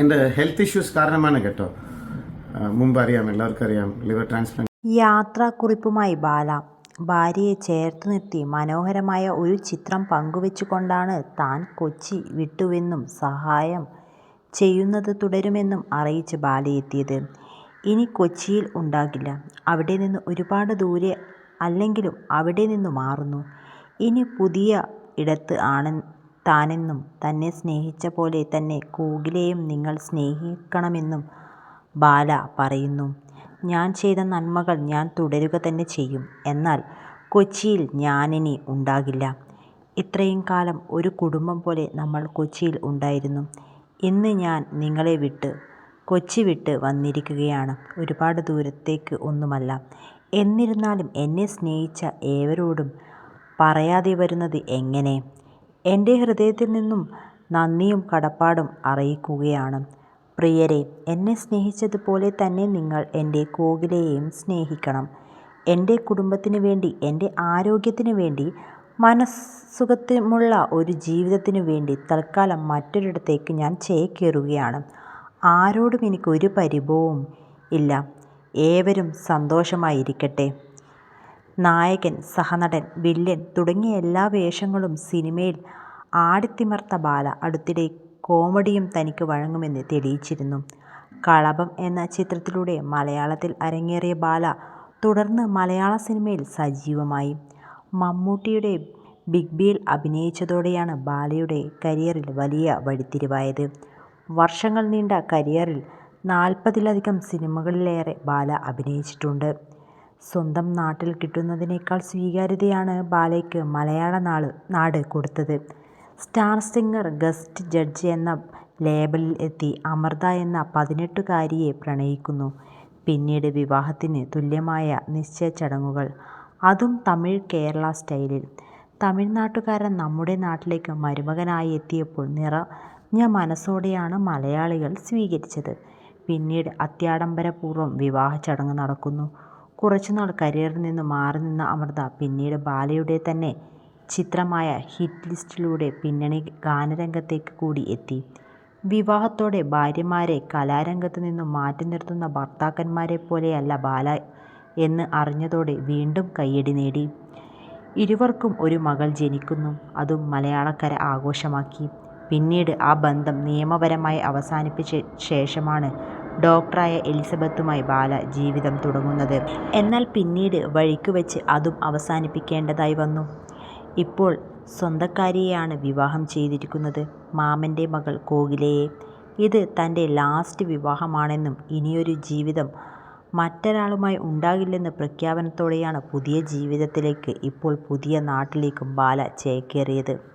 എന്റെ health issues കാരണമാണ് കേട്ടോ. മുമ്പ് അറിയാം എല്ലാവർക്കും അറിയാം ലിവർ ട്രാൻസ്പ്ലാന്റ് യാത്രാക്കുറിപ്പുമായി ബാല. ഭാര്യയെ ചേർത്ത് നിർത്തി മനോഹരമായ ഒരു ചിത്രം പങ്കുവെച്ചുകൊണ്ടാണ് താൻ കൊച്ചി വിട്ടുവെന്നും സഹായം ചെയ്യുന്നത് തുടരുമെന്നും അറിയിച്ച് ബാലയെത്തിയത് ഇനി കൊച്ചിയിൽ ഉണ്ടാകില്ല. അവിടെ നിന്ന് ഒരുപാട് ദൂരെ അല്ലെങ്കിലും അവിടെ നിന്ന് മാറുന്നു. ഇനി പുതിയ ഇടത്ത് ആണ് താനെന്നും തന്നെ സ്നേഹിച്ച പോലെ തന്നെ കൂകിലെയും നിങ്ങൾ സ്നേഹിക്കണമെന്നും ബാല പറയുന്നു. ഞാൻ ചെയ്ത നന്മകൾ ഞാൻ തുടരുക തന്നെ ചെയ്യും. എന്നാൽ കൊച്ചിയിൽ ഞാനിനി ഉണ്ടാകില്ല. ഇത്രയും കാലം ഒരു കുടുംബം പോലെ നമ്മൾ കൊച്ചിയിൽ ഉണ്ടായിരുന്നു. ഇന്ന് ഞാൻ നിങ്ങളെ വിട്ട് കൊച്ചി വിട്ട് വന്നിരിക്കുകയാണ്. ഒരുപാട് ദൂരത്തേക്ക് ഒന്നുമല്ല. എന്നിരുന്നാലും എന്നെ സ്നേഹിച്ച ഏവരോടും പറയാതെ വരുന്നത് എങ്ങനെ? എന്റെ ഹൃദയത്തിൽ നിന്നും നന്ദിയും കടപ്പാടും അറിയിക്കുകയാണ്. പ്രിയരെ എന്നെ സ്നേഹിച്ചതുപോലെ തന്നെ നിങ്ങൾ എന്റെ കോകിലയെയും സ്നേഹിക്കണം. എന്റെ കുടുംബത്തിന് വേണ്ടി എന്റെ ആരോഗ്യത്തിന് വേണ്ടി മനസ്സുഖത്തിനുമുള്ള ഒരു ജീവിതത്തിന് വേണ്ടി തൽക്കാലം മറ്റൊരിടത്തേക്ക് ഞാൻ ചേക്കേറുകയാണ്. ആരോടും എനിക്ക് ഒരു പരിഭവവും ഇല്ല. ഏവരും സന്തോഷമായിരിക്കട്ടെ. നായകൻ സഹനടൻ വില്ലൻ തുടങ്ങിയ എല്ലാ വേഷങ്ങളും സിനിമയിൽ ആടിത്തിമർത്ത ബാല അടുത്തിടെ കോമഡിയും തനിക്ക് വഴങ്ങുമെന്ന് തെളിയിച്ചിരുന്നു. കളഭം എന്ന ചിത്രത്തിലൂടെ മലയാളത്തിൽ അരങ്ങേറിയ ബാല തുടർന്ന് മലയാള സിനിമയിൽ സജീവമായി. മമ്മൂട്ടിയുടെ ബിഗ് ബിയിൽ അഭിനയിച്ചതോടെയാണ് ബാലയുടെ കരിയറിൽ വലിയ വഴിത്തിരിവായത്. വർഷങ്ങൾ നീണ്ട കരിയറിൽ നാൽപ്പതിലധികം സിനിമകളിലേറെ ബാല അഭിനയിച്ചിട്ടുണ്ട്. സ്വന്തം നാട്ടിൽ കിട്ടുന്നതിനേക്കാൾ സ്വീകാര്യതയാണ് ബാലയ്ക്ക് മലയാള നാൾ നാട് കൊടുത്തത്. സ്റ്റാർ സിംഗർ ഗസ്റ്റ് ജഡ്ജ് എന്ന ലേബലിൽ എത്തി അമൃത എന്ന പതിനെട്ടുകാരിയെ പ്രണയിക്കുന്നു. പിന്നീട് വിവാഹത്തിന് തുല്യമായ നിശ്ചയ ചടങ്ങുകൾ. അതും തമിഴ് കേരള സ്റ്റൈലിൽ. തമിഴ്നാട്ടുകാരൻ നമ്മുടെ നാട്ടിലേക്ക് മരുമകനായി എത്തിയപ്പോൾ നിറഞ്ഞ മനസ്സോടെയാണ് മലയാളികൾ സ്വീകരിച്ചത്. പിന്നീട് അത്യാഡംബരപൂർവം വിവാഹ ചടങ്ങ് നടക്കുന്നു. കുറച്ചുനാൾ കരിയറിൽ നിന്ന് മാറി നിന്ന അമൃത പിന്നീട് ബാലയുടെ തന്നെ ചിത്രമായ ഹിറ്റ് ലിസ്റ്റിലൂടെ പിന്നണി ഗാനരംഗത്തേക്ക് കൂടി എത്തി. വിവാഹത്തോടെ ഭാര്യമാരെ കലാരംഗത്ത് നിന്നും മാറ്റി നിർത്തുന്ന ഭർത്താക്കന്മാരെ പോലെയല്ല ബാല എന്ന് അറിഞ്ഞതോടെ വീണ്ടും കയ്യടി നേടി. ഇരുവർക്കും ഒരു മകൾ ജനിക്കുന്നു. അതും മലയാളക്കര ആഘോഷമാക്കി. പിന്നീട് ആ ബന്ധം നിയമപരമായി അവസാനിപ്പിച്ച ശേഷമാണ് ഡോക്ടറായ എലിസബത്തുമായി ബാല ജീവിതം തുടങ്ങുന്നത്. എന്നാൽ പിന്നീട് വഴിക്ക് വെച്ച് അതും അവസാനിപ്പിക്കേണ്ടതായി വന്നു. ഇപ്പോൾ സ്വന്തക്കാരിയെയാണ് വിവാഹം ചെയ്തിരിക്കുന്നത്. മാമന്റെ മകൾ കോകിലയെ. ഇത് തന്റെ ലാസ്റ്റ് വിവാഹമാണെന്നും ഇനിയൊരു ജീവിതം മറ്റൊരാളുമായി ഉണ്ടാകില്ലെന്ന പ്രഖ്യാപനത്തോടെയാണ് പുതിയ ജീവിതത്തിലേക്ക് ഇപ്പോൾ പുതിയ നാട്ടിലേക്കും ബാല ചേക്കേറിയത്.